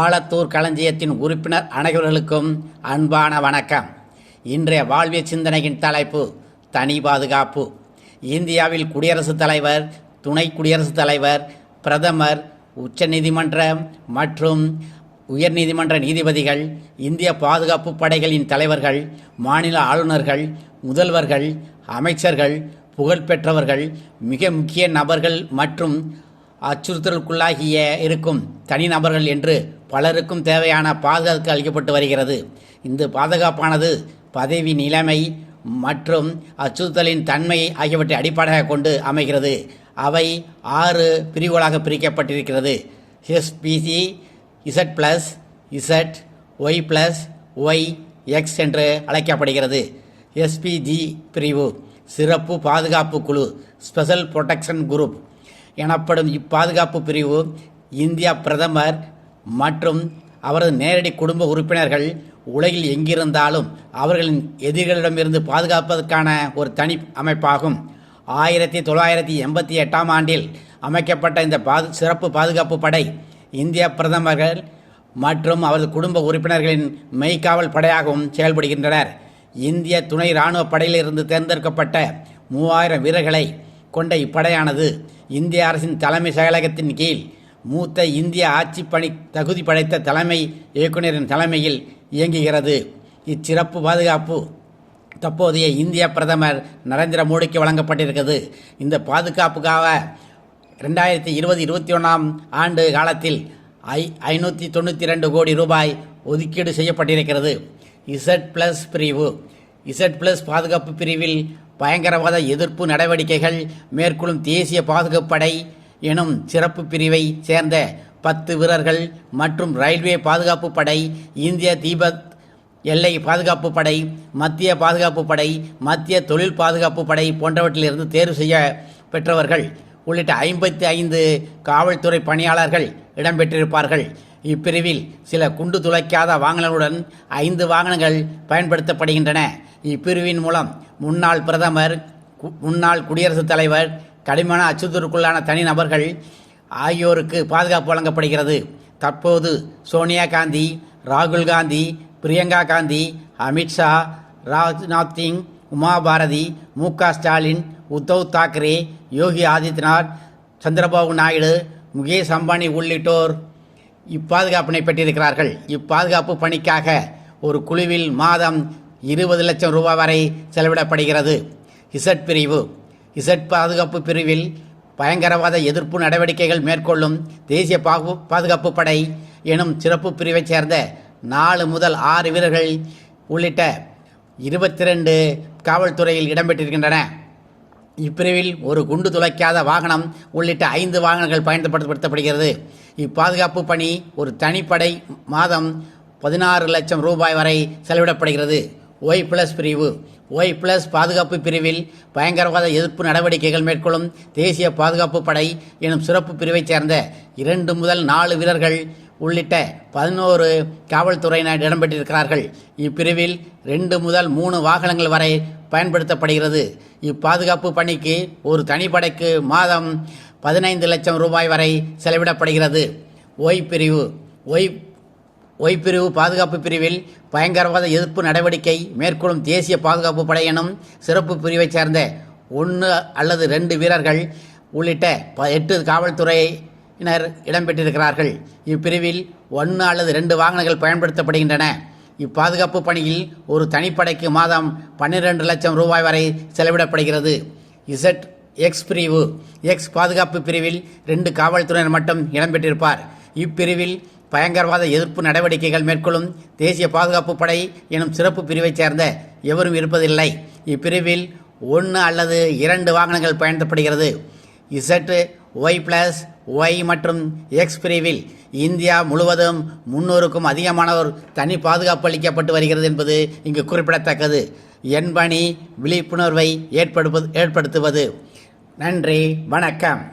ஆலத்தூர் களஞ்சியத்தின் உறுப்பினர் அனைவர்களுக்கும் அன்பான வணக்கம். இன்றைய வாழ்வியல் சிந்தனையின் தலைப்பு தனி பாதுகாப்பு. இந்தியாவில் குடியரசுத் தலைவர் துணை குடியரசுத் தலைவர் பிரதமர் உச்சநீதிமன்றம் மற்றும் உயர்நீதிமன்ற நீதிபதிகள் இந்திய பாதுகாப்பு படைகளின் தலைவர்கள் மாநில ஆளுநர்கள் முதல்வர்கள் அமைச்சர்கள் புகழ்பெற்றவர்கள் மிக முக்கிய நபர்கள் மற்றும் அச்சுறுத்தலுக்குள்ளாகிய இருக்கும் தனிநபர்கள் என்று பலருக்கும் தேவையான பாதுகாப்பு அளிக்கப்பட்டு வருகிறது. இந்த பாதுகாப்பானது பதவி நிலைமை மற்றும் அச்சுறுத்தலின் தன்மை ஆகியவற்றை அடிப்படையாக கொண்டு அமைகிறது. அவை ஆறு பிரிவுகளாக பிரிக்கப்பட்டிருக்கிறது. SPG Z plus Z Y plus Y X என்று அழைக்கப்படுகிறது. எஸ்பிஜி பிரிவு. சிறப்பு பாதுகாப்பு குழு ஸ்பெஷல் ப்ரொடெக்ஷன் குரூப் எனப்படும் இப்பாதுகாப்பு பிரிவு இந்தியா பிரதமர் மற்றும் அவரது நேரடி குடும்ப உறுப்பினர்கள் உலகில் எங்கிருந்தாலும் அவர்களின் எதிரிகளிடமிருந்து பாதுகாப்பதற்கான ஒரு தனி அமைப்பாகும். ஆயிரத்தி தொள்ளாயிரத்தி எண்பத்தி எட்டாம் ஆண்டில் அமைக்கப்பட்ட இந்த பாது சிறப்பு பாதுகாப்பு படை இந்திய பிரதமர்கள் மற்றும் அவரது குடும்ப உறுப்பினர்களின் மெய்க்காவல் படையாகவும் செயல்படுகின்றனர். இந்திய துணை இராணுவ படையிலிருந்து தேர்ந்தெடுக்கப்பட்ட மூவாயிரம் வீரர்களை கொண்ட இப்படையானது இந்திய அரசின் தலைமை செயலகத்தின் கீழ் மூத்த இந்திய ஆட்சி பணி தகுதி படைத்த தலைமை இயக்குநரின் தலைமையில் இயங்குகிறது. இச்சிறப்பு பாதுகாப்பு தற்போதைய இந்திய பிரதமர் நரேந்திர மோடிக்கு வழங்கப்பட்டிருக்கிறது. இந்த பாதுகாப்புக்காக ரெண்டாயிரத்தி இருபது இருபத்தி ஒன்றாம் ஆண்டு காலத்தில் ஐ ஐநூற்றி தொண்ணூற்றி ரெண்டு கோடி ரூபாய் ஒதுக்கீடு செய்யப்பட்டிருக்கிறது. இசட் ப்ளஸ் பிரிவு. இசட் ப்ளஸ் பாதுகாப்பு பிரிவில் பயங்கரவாத எதிர்ப்பு நடவடிக்கைகள் மேற்கொள்ளும் தேசிய பாதுகாப்பு படை எனும் சிறப்பு பிரிவை சேர்ந்த பத்து வீரர்கள் மற்றும் ரயில்வே பாதுகாப்பு படை இந்திய தீபத் எல்லை பாதுகாப்பு படை மத்திய பாதுகாப்பு படை மத்திய தொழில் பாதுகாப்பு படை போன்றவற்றிலிருந்து தேர்வு செய்ய பெற்றவர்கள் உள்ளிட்ட ஐம்பத்தி ஐந்து காவல்துறை பணியாளர்கள் இடம்பெற்றிருப்பார்கள். இப்பிரிவில் சில குண்டு துளைக்காத வாகனங்களுடன் ஐந்து வாகனங்கள் பயன்படுத்தப்படுகின்றன. இப்பிரிவின் மூலம் முன்னாள் பிரதமர் கு- முன்னாள் குடியரசுத் தலைவர் கடுமையான அச்சுறுத்தலுக்குள்ளான தனிநபர்கள் ஆகியோருக்கு பாதுகாப்பு வழங்கப்படுகிறது. தற்போது சோனியா காந்தி ராகுல் காந்தி பிரியங்கா காந்தி அமித்ஷா ராஜ்நாத் சிங் உமா பாரதி மு க ஸ்டாலின் உத்தவ் தாக்கரே யோகி ஆதித்யநாத் சந்திரபாபு நாயுடு முகேஷ் அம்பானி உள்ளிட்டோர் இப்பாதுகாப்பினை பெற்றிருக்கிறார்கள். இப்பாதுகாப்பு பணிக்காக ஒரு குழுவில் மாதம் இருபது லட்சம் ரூபாய் வரை செலவிடப்படுகிறது. இசட் பிரிவு. இசட் பாதுகாப்பு பிரிவில் பயங்கரவாத எதிர்ப்பு நடவடிக்கைகள் மேற்கொள்ளும் தேசிய பாகு பாதுகாப்பு படை எனும் சிறப்பு பிரிவைச் சேர்ந்த நாலு முதல் ஆறு வீரர்கள் உள்ளிட்ட இருபத்தி ரெண்டு காவல்துறையில் இடம்பெற்றிருக்கின்றன. இப்பிரிவில் ஒரு குண்டு துளைக்காத வாகனம் உள்ளிட்ட ஐந்து வாகனங்கள் பயன்படுத்தப்படுகிறது இப்பாதுகாப்பு பணி ஒரு தனிப்படை மாதம் பதினாறு லட்சம் ரூபாய் வரை செலவிடப்படுகிறது. ஒய் பிளஸ் பிரிவு. ஒய் பிளஸ் பாதுகாப்பு பிரிவில் பயங்கரவாத எதிர்ப்பு நடவடிக்கைகள் மேற்கொள்ளும் தேசிய பாதுகாப்பு படை எனும் சிறப்பு பிரிவைச் சேர்ந்த இரண்டு முதல் நாலு வீரர்கள் உள்ளிட்ட பதினோரு காவல்துறையினர் இடம்பெற்றிருக்கிறார்கள். இப்பிரிவில் ரெண்டு முதல் மூணு வாகனங்கள் வரை பயன்படுத்தப்படுகிறது. இப்பாதுகாப்பு பணிக்கு ஒரு தனிப்படைக்கு மாதம் பதினைந்து லட்சம் ரூபாய் வரை செலவிடப்படுகிறது. ஒய் பிரிவு. ஒய் ஒய் பிரிவு பாதுகாப்பு பிரிவில் பயங்கரவாத எதிர்ப்பு நடவடிக்கை மேற்கொள்ளும் தேசிய பாதுகாப்பு படையினும் சிறப்பு பிரிவைச் சேர்ந்த ஒன்று அல்லது ரெண்டு வீரர்கள் உள்ளிட்ட ப எட்டு காவல்துறையினர் இடம்பெற்றிருக்கிறார்கள். இப்பிரிவில் ஒன்று அல்லது ரெண்டு வாகனங்கள் பயன்படுத்தப்படுகின்றன. இப்பாதுகாப்பு பணியில் ஒரு தனிப்படைக்கு மாதம் பன்னிரண்டு லட்சம் ரூபாய் வரை செலவிடப்படுகிறது. இசட் எக்ஸ் பிரிவு எக்ஸ் பாதுகாப்பு பிரிவில் ரெண்டு காவல்துறையினர் மட்டும் இடம்பெற்றிருப்பார். இப்பிரிவில் பயங்கரவாத எதிர்ப்பு நடவடிக்கைகள் மேற்கொள்ளும் தேசிய பாதுகாப்பு படை எனும் சிறப்பு பிரிவைச் சேர்ந்த எவரும் இருப்பதில்லை. இப்பிரிவில் ஒன்று அல்லது இரண்டு வாகனங்கள் பயன்படுத்தப்படுகிறது. இசட் ஒய் பிளஸ் ஒய் மற்றும் எக்ஸ் பிரிவில் இந்தியா முழுவதும் முன்னூறுக்கும் அதிகமானோர் தனி பாதுகாப்பு அளிக்கப்பட்டு வருகிறது என்பது இங்கு குறிப்பிடத்தக்கது. என்பணி விழிப்புணர்வை ஏற்படுப்பது ஏற்படுத்துவது. நன்றி வணக்கம்.